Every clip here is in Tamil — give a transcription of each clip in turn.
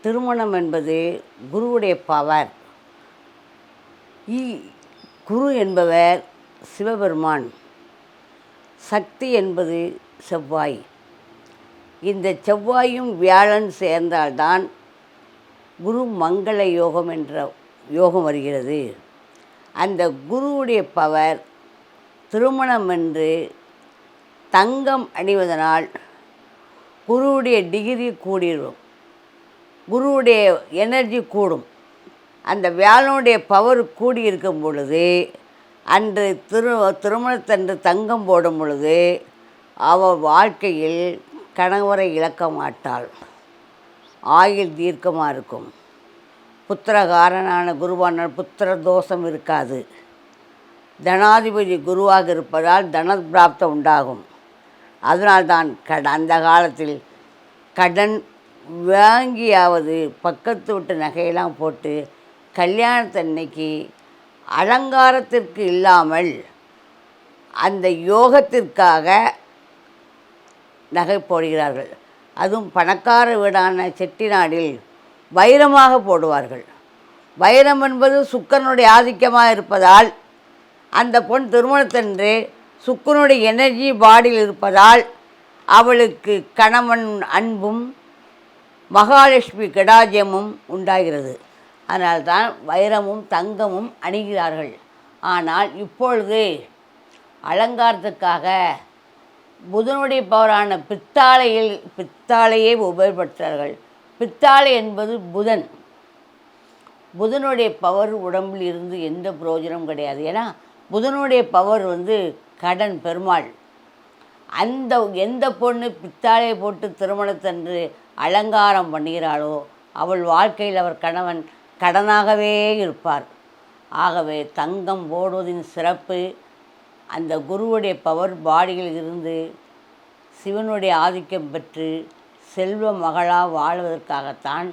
திருமணம் என்பது குருவுடைய பவர். இ குரு என்பவர் சிவபெருமான். சக்தி என்பது செவ்வாய். இந்த செவ்வாயும் வியாழன் சேர்ந்தால்தான் குரு மங்கள யோகம் என்ற யோகம் வருகிறது. அந்த குருவுடைய பவர் திருமணம் என்று தங்கம் அணிவதனால் குருவுடைய டிகிரி கூடிரும். குருவுடைய எனர்ஜி கூடும். அந்த வியாழனுடைய பவர் கூடி இருக்கும் பொழுது அன்று திரு திருமணத்தன்று தங்கம் போடும் பொழுது அவள் வாழ்க்கையில் கணவரை இழக்க மாட்டாள். ஆயுள் தீர்க்கமாக இருக்கும். புத்திரகாரனான குருவான புத்திர தோஷம் இருக்காது. தனாதிபதி குருவாக இருப்பதால் தன பிராப்தம் உண்டாகும். அதனால்தான் கட அந்த காலத்தில் கடன் வாங்கியாவது பக்கத்து விட்டு நகையெல்லாம் போட்டு கல்யாணத்தன்னைக்கு அலங்காரத்திற்கு இல்லாமல் அந்த யோகத்திற்காக நகை போடுகிறார்கள். அதுவும் பணக்கார வீடான செட்டிநாடில் வைரமாக போடுவார்கள். வைரம் என்பது சுக்கரனுடைய ஆதிக்கமாக இருப்பதால் அந்த பொண் திருமணத்தன்று சுக்குனுடைய எனர்ஜி பாடியில் இருப்பதால் அவளுக்கு கணவன் அன்பும் மகாலட்சுமி கடாஜ்யமும் உண்டாகிறது. அதனால்தான் வைரமும் தங்கமும் அணிகிறார்கள். ஆனால் இப்பொழுது அலங்காரத்துக்காக புதனுடைய பவரான பித்தாளையில் பித்தாளையை உபயோகப்படுத்துகிறார்கள். பித்தாளை என்பது புதன். புதனுடைய பவர் உடம்பில் இருந்து எந்த பிரயோஜனமும் கிடையாது. ஏன்னா புதனுடைய பவர் வந்து கடன் பெருமாள். அந்த எந்த பொண்ணு பித்தாளை போட்டு திருமணத்தன்று அலங்காரம் பண்ணுகிறாளோ அவள் வாழ்க்கையில் அவர் கணவன் கடனாகவே இருப்பார். ஆகவே தங்கம் போடுவதின் சிறப்பு அந்த குருவுடைய பவர் பாடியில் இருந்து சிவனுடைய ஆதிக்கம் பெற்று செல்வ மகளாக வாழ்வதற்காகத்தான்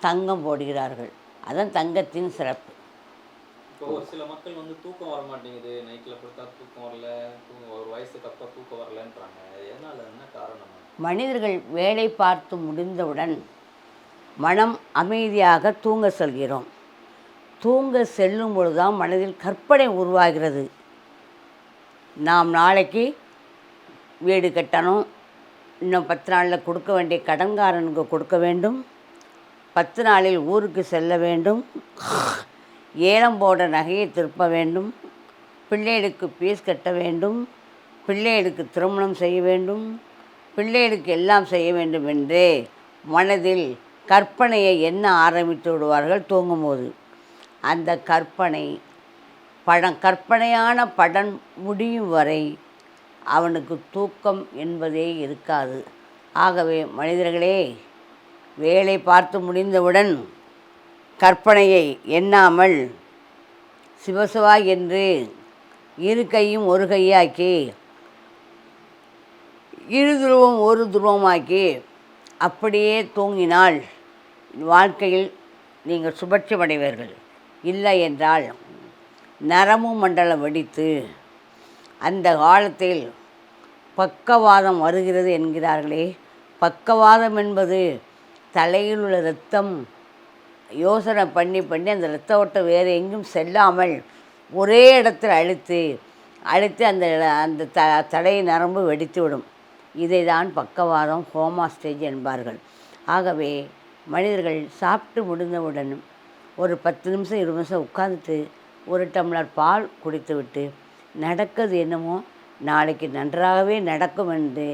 தங்கம் போடுகிறார்கள். அதுதான் தங்கத்தின் சிறப்பு. இப்போ ஒரு சில மக்கள் வந்து தூக்கம் வர மாட்டேங்குது நைட்டில் படுத்தா தூக்கம் வரல ஒரு வயசுக்கு அப்புறம் தூக்கம் வரலன்றாங்க. எதனால என்ன காரணம்? மனிதர்கள் வேலை பார்த்து முடிந்தவுடன் மனம் அமைதியாக தூங்க செல்கிறோம். தூங்க செல்லும் பொழுதுதான் மனதில் கற்பனை உருவாகிறது. நாம் நாளைக்கு வீடு கட்டணும் இன்னும் பத்து நாளில் கொடுக்க வேண்டிய கடன்காரனுக்கு கொடுக்க வேண்டும் பத்து நாளில் ஊருக்கு செல்ல வேண்டும். ஏலம் போட நகையை திருப்ப வேண்டும். பிள்ளைகளுக்கு பீஸ் கட்ட வேண்டும். பிள்ளைகளுக்கு திருமணம் செய்ய வேண்டும். பிள்ளைகளுக்கு எல்லாம் செய்ய வேண்டும் என்று மனதில் கற்பனையை எண்ண ஆரம்பித்து விடுவார்கள் தூங்கும்போது. அந்த கற்பனை படம் கற்பனையான படம் முடியும் வரை அவனுக்கு தூக்கம் என்பதே இருக்காது. ஆகவே மனிதர்களே வேலை பார்த்து முடிந்தவுடன் கற்பனையை எண்ணாமல் சிவசிவா என்று இரு கையும் ஒரு கையாக்கி இரு துருவம் ஒரு துருவமாக்கி அப்படியே தூங்கினால் வாழ்க்கையில் நீங்கள் சுபட்சமடைவீர்கள். இல்லை என்றால் நரம்பு மண்டலம் வெடித்து அந்த காலத்தில் பக்கவாதம் வருகிறது என்கிறார்களே. பக்கவாதம் என்பது தலையில் உள்ள இரத்தம் யோசனை பண்ணி பண்ணி அந்த இரத்த ஓட்டம் வேறு எங்கும் செல்லாமல் ஒரே இடத்தில் அழுத்து அழுத்து அந்த அந்த த தடை நரம்பு வெடித்து விடும் இதை தான் பக்கவாதம் ஹோமா ஸ்டேஜ் என்பார்கள். ஆகவே மனிதர்கள் சாப்பிட்டு முடிந்தவுடன் ஒரு பத்து நிமிஷம் இருபது நிமிஷம் உட்காந்துட்டு ஒரு டம்ளர் பால் குடித்துவிட்டு நடக்கிறது என்னமோ நாளைக்கு நன்றாகவே நடக்கும் என்று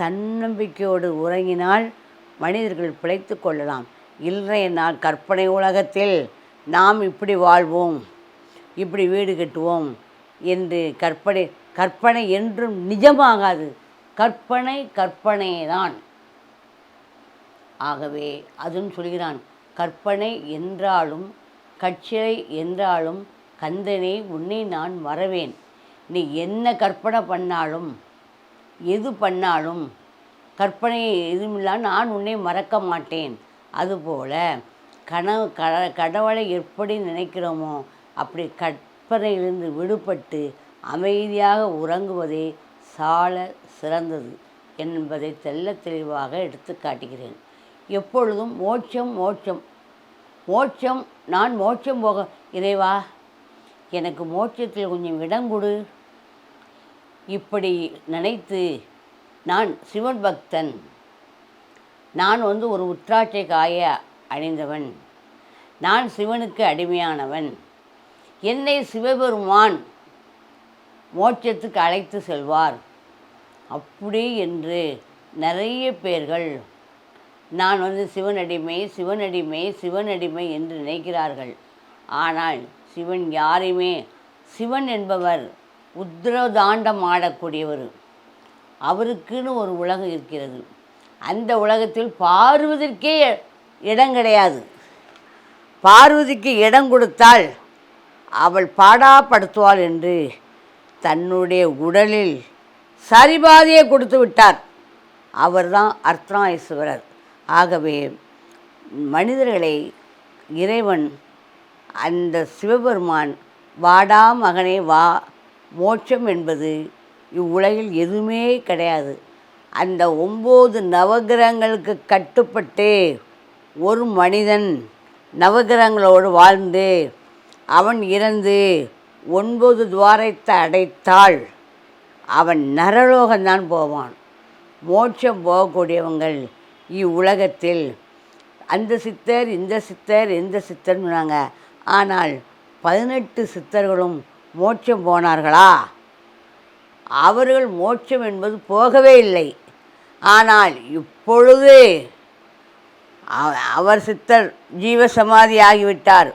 தன்னம்பிக்கையோடு உறங்கினால் மனிதர்கள் பிழைத்து கொள்ளலாம். இன்றைய நான் கற்பனை உலகத்தில் நாம் இப்படி வாழ்வோம் இப்படி வீடு கட்டுவோம் என்று கற்பனை கற்பனை என்றும் நிஜமாகாது. கற்பனை கற்பனை தான் ஆகவே அதுவும் சொல்கிறான் கற்பனை என்றாலும் கட்சியை என்றாலும் கந்தனே உன்னை நான் மறவேன் நீ என்ன கற்பனை பண்ணாலும் எது பண்ணாலும் கற்பனை எதுவுமில்லாமல் நான் உன்னை மறக்க மாட்டேன். அதுபோல் கனவு கட கடவுளை எப்படி நினைக்கிறோமோ அப்படி கற்பனையிலிருந்து விடுபட்டு அமைதியாக உறங்குவதே சால சிறந்தது என்பதை தெல்ல தெளிவாக எடுத்து காட்டுகிறேன். எப்பொழுதும் மோட்சம் மோட்சம் மோட்சம் நான் மோட்சம் போக இறைவா எனக்கு மோட்சத்தில் கொஞ்சம் இடம் கொடு. இப்படி நினைத்து நான் சிவன் பக்தன். நான் வந்து ஒரு உற்றாட்சை காய அணிந்தவன் நான் சிவனுக்கு அடிமையானவன். என்னை சிவபெருமான் மோட்சத்துக்கு அழைத்து செல்வார். அப்படி என்று நிறைய பேர்கள் நான் வந்து சிவனடிமை சிவனடிமை சிவனடிமை என்று நினைக்கிறார்கள். ஆனால் சிவன் யாரையுமே சிவன் என்பவர் உத்திரதாண்டம் ஆடக்கூடியவர் அவருக்குன்னு ஒரு உலகம் இருக்கிறது. அந்த உலகத்தில் பார்வதற்கே இடம் கிடையாது. பார்வதிக்கு இடம் கொடுத்தால் அவள் பாடாப்படுத்துவாள் என்று தன்னுடைய உடலில் சரிபாதையை கொடுத்து விட்டார். அவர்தான் அர்த்தநாயேஸ்வரர். ஆகவே மனிதர்களை இறைவன் அந்த சிவபெருமான் வாடா மகனே வா மோட்சம் என்பது இவ்வுலகில் எதுவுமே கிடையாது. அந்த ஒம்பது நவகிரகங்களுக்கு கட்டுப்பட்டு ஒரு மனிதன் நவகிரகங்களோடு வாழ்ந்து அவன் இறந்து ஒன்பது துவாரத்தை அடைத்தால் அவன் நரலோகம்தான் போவான். மோட்சம் போகக்கூடியவங்கள் இவ்வுலகத்தில் அந்த சித்தர் இந்த சித்தர் இந்த சித்தர்னு சொன்னாங்க. ஆனால் பதினெட்டு சித்தர்களும் மோட்சம் போனார்களா? அவர்கள் மோட்சம் என்பது போகவே இல்லை. ஆனால் இப்பொழுது அவ- அவர் சித்தர் ஜீவசமாதி ஆகிவிட்டார்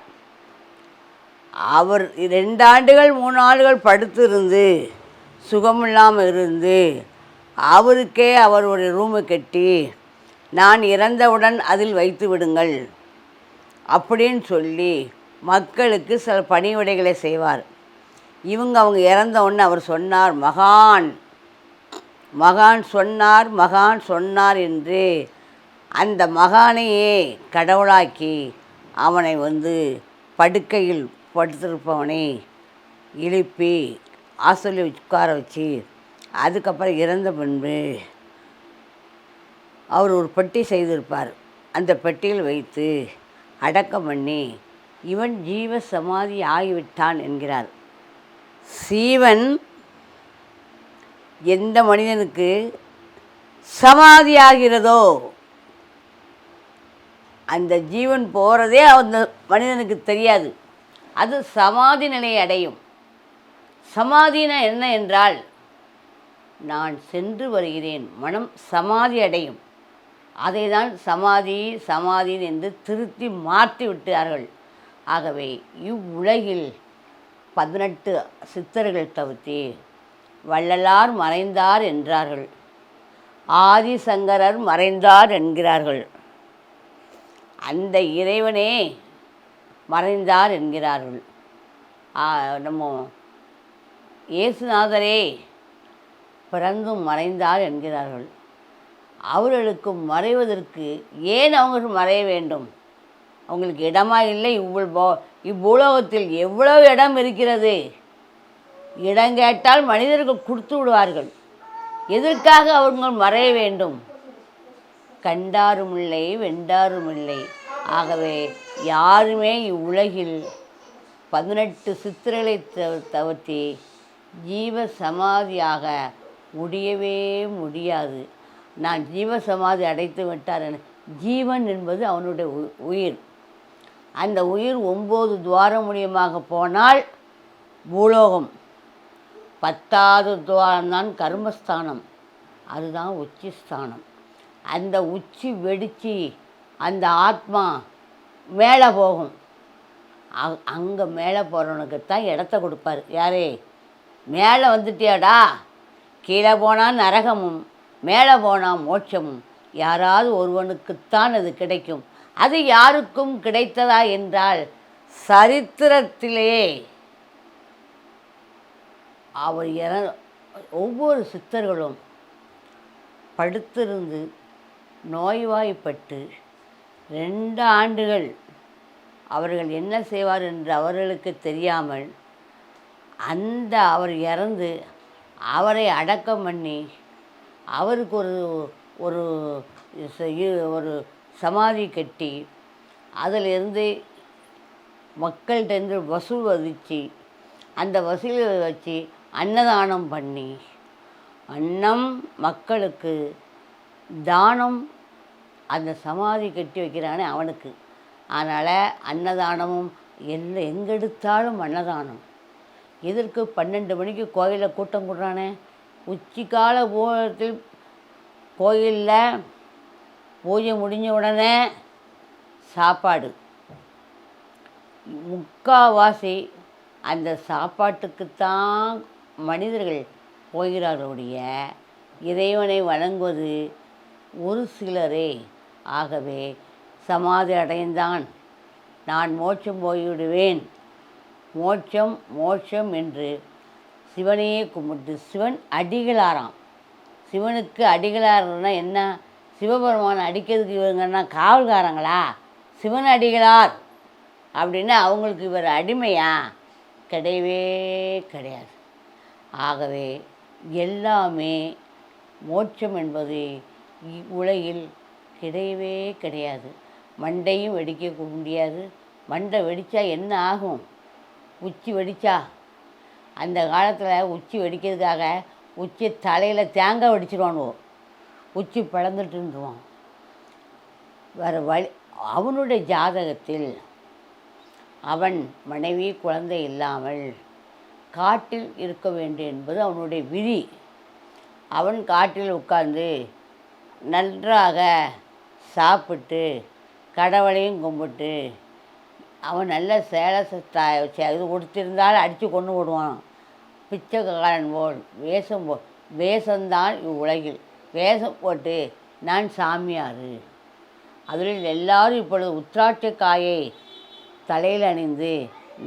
அவர் ரெண்டு ஆண்டுகள் மூணு ஆண்டுகள் படுத்திருந்து சுகமில்லாமல் இருந்து அவருக்கே அவர் ஒரு ரூமை கட்டி நான் இறந்தவுடன் அதில் வைத்து விடுங்கள் அப்படின்னு சொல்லி மக்களுக்கு சில பணிவிடைகளை செய்வார். இவங்க அவங்க இறந்தவுடனே அவர் சொன்னார் மகான் மகான் சொன்னார் மகான் சொன்னார் என்று அந்த மகானையே கடவுளாக்கி அவனை வந்து படுக்கையில் படுத்திருப்பவனை எழுப்பி ஆசூலி உட்கார வச்சு அதுக்கப்புறம் இறந்த பின்பு அவர் ஒரு பெட்டி செய்திருப்பார். அந்த பெட்டியில் வைத்து அடக்கம் பண்ணி இவன் ஜீவ சமாதி ஆகிவிட்டான் என்கிறார். சீவன் எந்த மனிதனுக்கு சமாதி ஆகிறதோ அந்த ஜீவன் போகிறதே அந்த மனிதனுக்கு தெரியாது. அது சமாதி நிலையை அடையும். சமாதினா என்ன என்றால் நான் சென்று வருகிறேன். மனம் சமாதி அடையும். அதை தான் சமாதி சமாதி என்று திருத்தி மாற்றி விட்டார்கள். ஆகவே இவ்வுலகில் பதினெட்டு சித்தர்கள் தவிர்த்து வள்ளலார் மறைந்தார் என்றார்கள். ஆதிசங்கரர் மறைந்தார் என்கிறார்கள். அந்த இறைவனே மறைந்தார் என்கிறார்கள். நம்ம இயேசுநாதரே பிறந்தும் மறைந்தார் என்கிறார்கள். அவர்களுக்கு மறைவதற்கு ஏன் அவங்க மறைய வேண்டும்? அவங்களுக்கு இடமா இல்லை இவ்வளவு போ- இவ்வுலகத்தில் எவ்வளவு இடம் இருக்கிறது? இடம் கேட்டால் மனிதர்கள் கொடுத்து விடுவார்கள். எதற்காக அவர்கள் மறைய வேண்டும்? கண்டாரும் இல்லை வெண்டாரும் இல்லை ஆகவே யாருமே இவ்வுலகில் பதினெட்டு சித்திரங்களை தவ- தவிர்த்து ஜீவ சமாதியாக முடியவே முடியாது. நான் ஜீவ சமாதி அடைத்து விட்டார் என ஜீவன் என்பது அவனுடைய உ- உயிர். அந்த உயிர் ஒம்பது துவாரம் மூலியமாக போனால் பூலோகம். பத்தாவது துவாரம்தான் கர்மஸ்தானம். அதுதான் உச்சி ஸ்தானம் அந்த உச்சி வெடித்து அந்த ஆத்மா மேலே போகும். அங்கே மேலே போகிறவனுக்கு தான் இடத்த கொடுப்பார். யாரே? மேலே வந்துட்டியாடா? கீழே போனால் நரகமும் மேலே போனால் மோட்சமும். யாராவது ஒருவனுக்குத்தான் அது கிடைக்கும். அது யாருக்கும் கிடைத்ததா என்றால் சரித்திரத்திலேயே அவர் இற ஒவ்வொரு சித்தர்களும் படுத்திருந்து நோய்வாய்ப்பட்டு ரெண்டு ஆண்டுகள் அவர்கள் என்ன செய்வார் என்று அவர்களுக்கு தெரியாமல் அந்த அவர் இறந்து அவரை அடக்கம் பண்ணி அவருக்கு ஒரு ஒரு ஒரு சமாதி கட்டி அதிலிருந்து மக்கள்கிட்டருந்து வசூல் வதிச்சு அந்த வசூலை வச்சு அன்னதானம் பண்ணி அன்னம் மக்களுக்கு தானம் அந்த சமாதி கட்டி வைக்கிறானே அவனுக்கு. அதனால் அன்னதானமும் எந்த எங்கெடுத்தாலும் அன்னதானம். எதற்கு பன்னெண்டு மணிக்கு கோயிலில் கூட்டம் கூடுறானே? உச்சிக்கால பூரத்தில் கோயிலில் பூஜை முடிஞ்ச உடனே சாப்பாடு. முக்காவாசி அந்த சாப்பாட்டுக்குத்தான் மனிதர்கள் போகிறார்களுடைய இறைவனை வணங்குவது ஒரு சிலரே. ஆகவே சமாதி அடைந்தான். நான் மோட்சம் போய்விடுவேன். மோட்சம் மோட்சம் என்று சிவனையே கும்பிட்டு சிவன் அடிகளாராம். சிவனுக்கு அடிகளார்னா என்ன? சிவபெருமான் அடிக்கிறதுக்கு இவங்கன்னா காவல்காரங்களா? சிவன் அடிகளார். அப்படின்னு அவங்களுக்கு இவர் அடிமையா? கிடையவே கிடையாது. ஆகவே எல்லாமே மோட்சம் என்பது உலகில் கிடையவே கிடையாது. மண்டையும் வெடிக்க முடியாது. மண்டை வெடித்தா என்ன ஆகும்? உச்சி வெடிச்சா? அந்த காலத்தில் உச்சி வெடிக்கிறதுக்காக உச்சி தலையில் தேங்காய் வெடிச்சிருவானுவோ. உச்சி பிளந்துட்டு இருந்துவான் வேறு வழி அவனுடைய ஜாதகத்தில் அவன் மனைவி குழந்தை இல்லாமல் காட்டில் இருக்க வேண்டும் என்பது அவனுடைய விதி. அவன் காட்டில் உட்கார்ந்து நன்றாக சாப்பிட்டு கடவுளையும் கும்பிட்டு அவன் நல்ல சேலை இது கொடுத்திருந்தால் அடித்து கொண்டு விடுவான் பிச்சைக்காரன் போல் வேஷம் போ வேஷம்தான் இவ்வுலகில். வேஷம் போட்டு நான் சாமியார். அதில் எல்லாரும் இப்பொழுது உத்திராட்ச காயை தலையில் அணிந்து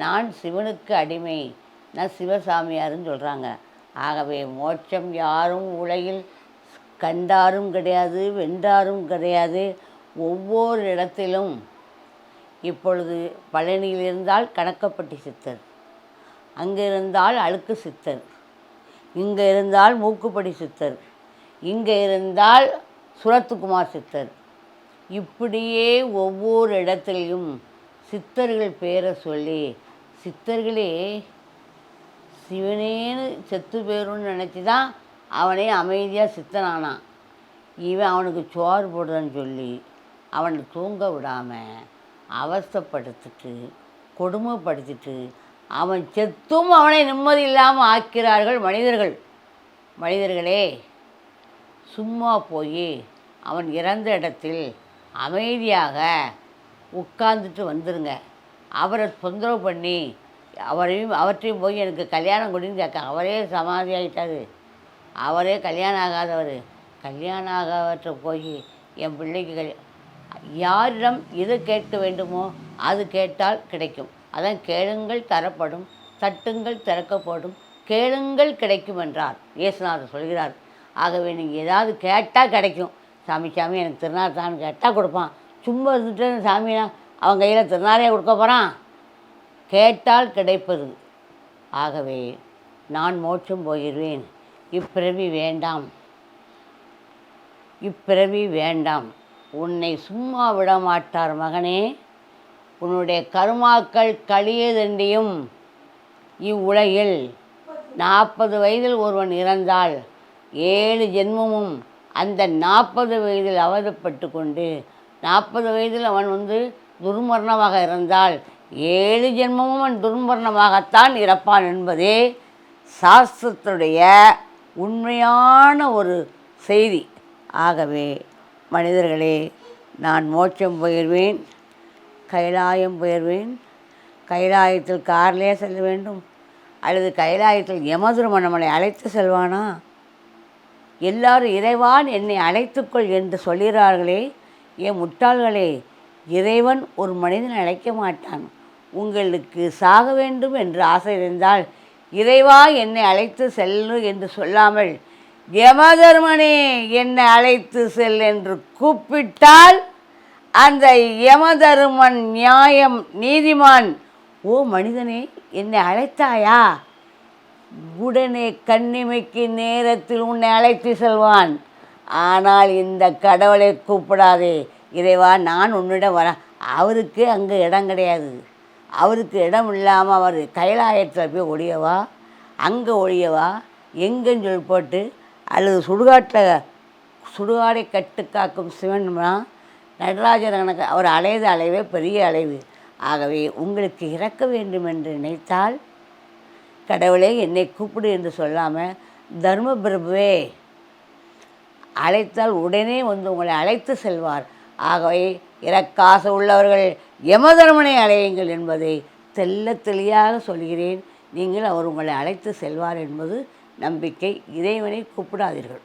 நான் சிவனுக்கு அடிமை நான் சிவசாமியாருன்னு சொல்கிறாங்க ஆகவே மோட்சம் யாரும் உலகில் கண்டாரும் கிடையாது வென்றாரும் கிடையாது. ஒவ்வொரு இடத்திலும் இப்பொழுது பழனியில் இருந்தால் கணக்கப்பட்டி சித்தர் அங்கே இருந்தால் அழுக்கு சித்தர் இங்கே இருந்தால் மூக்குப்படி சித்தர் இங்கே இருந்தால் சுரத்துக்குமார் சித்தர். இப்படியே ஒவ்வொரு இடத்துலையும் சித்தர்கள் பேரை சொல்லி சித்தர்களே சிவனேன்னு செத்து போயிடும்னு நினச்சி தான் அவனே அமைதியாக சித்தனானான் இவன் அவனுக்கு சோறு போடுறேன்னு சொல்லி அவனை தூங்க விடாமல் அவஸ்தப்படுத்திட்டு கொடுமைப்படுத்திட்டு அவன் செத்தும் அவனை நிம்மதி இல்லாமல் ஆக்கிறார்கள் மனிதர்கள். மனிதர்களே சும்மா போய் அவன் இறந்த இடத்தில் அமைதியாக உட்கார்ந்துட்டு வந்துருங்க. அவரை தொந்தரவு பண்ணி அவரையும் அவற்றையும் போய் எனக்கு கல்யாணம் கொடுன்னு கேட்க அவரே சமாதி ஆகிட்டாரு அவரே கல்யாணம் ஆகாதவர். கல்யாணம் ஆகாதவற்றை போய் என் பிள்ளைக்கு யாரிடம் எது கேட்க வேண்டுமோ அது கேட்டால் கிடைக்கும். அதான் கேளுங்கள் தரப்படும் தட்டுங்கள் திறக்கப்படும் கேளுங்கள் கிடைக்கும் என்றார். இயேசுநாதர் சொல்கிறார். ஆகவே நீங்கள் ஏதாவது கேட்டால் கிடைக்கும். சாமி சாமி எனக்கு திருநாள் தான் கேட்டால் கொடுப்பான். சும்மா இருந்துட்டு சாமினா அவன் கையில் திருநாளே கொடுக்க போகிறான் கேட்டால் கிடைப்பது. ஆகவே நான் மோட்சம் போயிடுவேன் இப்பிறவி வேண்டாம். இப்பிறவி வேண்டாம். உன்னை சும்மா விட மாட்டார் மகனே. உன்னுடைய கருமாக்கள் கழியதண்டியும் இவ்வுலகில் நாற்பது வயதில் ஒருவன் இறந்தால் ஏழு ஜென்மமும் அந்த நாற்பது வயதில் அவதப்பட்டு கொண்டு நாற்பது வயதில் அவன் வந்து துர்மரணமாக இருந்தால் ஏழு ஜென்மமும் அவன் துர்மரணமாகத்தான் இறப்பான் என்பதே சாஸ்திரத்துடைய உண்மையான ஒரு செய்தி. ஆகவே மனிதர்களே நான் மோட்சம் போயிடுவேன் கைலாயம் போயிடுவேன் கைலாயத்தில் கார்லேயே செல்ல வேண்டும் அல்லது கைலாயத்தில் யமதுருமன் நம்மளை அழைத்து செல்வானா? எல்லாரும் இறைவான் என்னை அழைத்துக்கொள் என்று சொல்கிறார்களே ஏன் முட்டாள்களே இறைவன் ஒரு மனிதனை அழைக்க மாட்டான். உங்களுக்கு சாக வேண்டும் என்று ஆசை இருந்தால் இறைவா என்னை அழைத்து செல்லு என்று சொல்லாமல் யமதர்மனே என்னை அழைத்து செல் என்று கூப்பிட்டால் அந்த யமதருமன் நியாயம் நீதிமான் ஓ மனிதனே என்னை அழைத்தாயா? உடனே கண்ணிமைக்கு நேரத்தில் உன்னை அழைத்து செல்வான். ஆனால் இந்த கடவுளை கூப்பிடாதே. இறைவா நான் உன்னிடம் வர அவருக்கு அங்கே இடம் கிடையாது. அவருக்கு இடம் இல்லாமல் அவர் கைலாயத்தில் போய் ஒழியவா அங்கே ஒழியவா எங்கன்னு சொல்லி போட்டு அல்லது சுடுகாட்டில் சுடுகாடை கட்டு காக்கும் சிவன்மா நடராஜர் கணக்கு அவர் அலையது அலைவே பெரிய அலைவு. ஆகவே உங்களுக்கு இறக்க வேண்டும் என்று நினைத்தால் கடவுளே என்னை கூப்பிடு என்று சொல்லாமல் தர்ம பிரபுவே அழைத்தால் உடனே வந்து உங்களை அழைத்து செல்வார். ஆகவே இறக்காசு உள்ளவர்கள் யமதர்மனை அழையுங்கள் என்பதை தெல்ல தெளியாக சொல்கிறேன். நீங்கள் அவர் உங்களை அழைத்து செல்வார் என்பது நம்பிக்கை. இறைவனை கூப்பிடாதீர்கள்.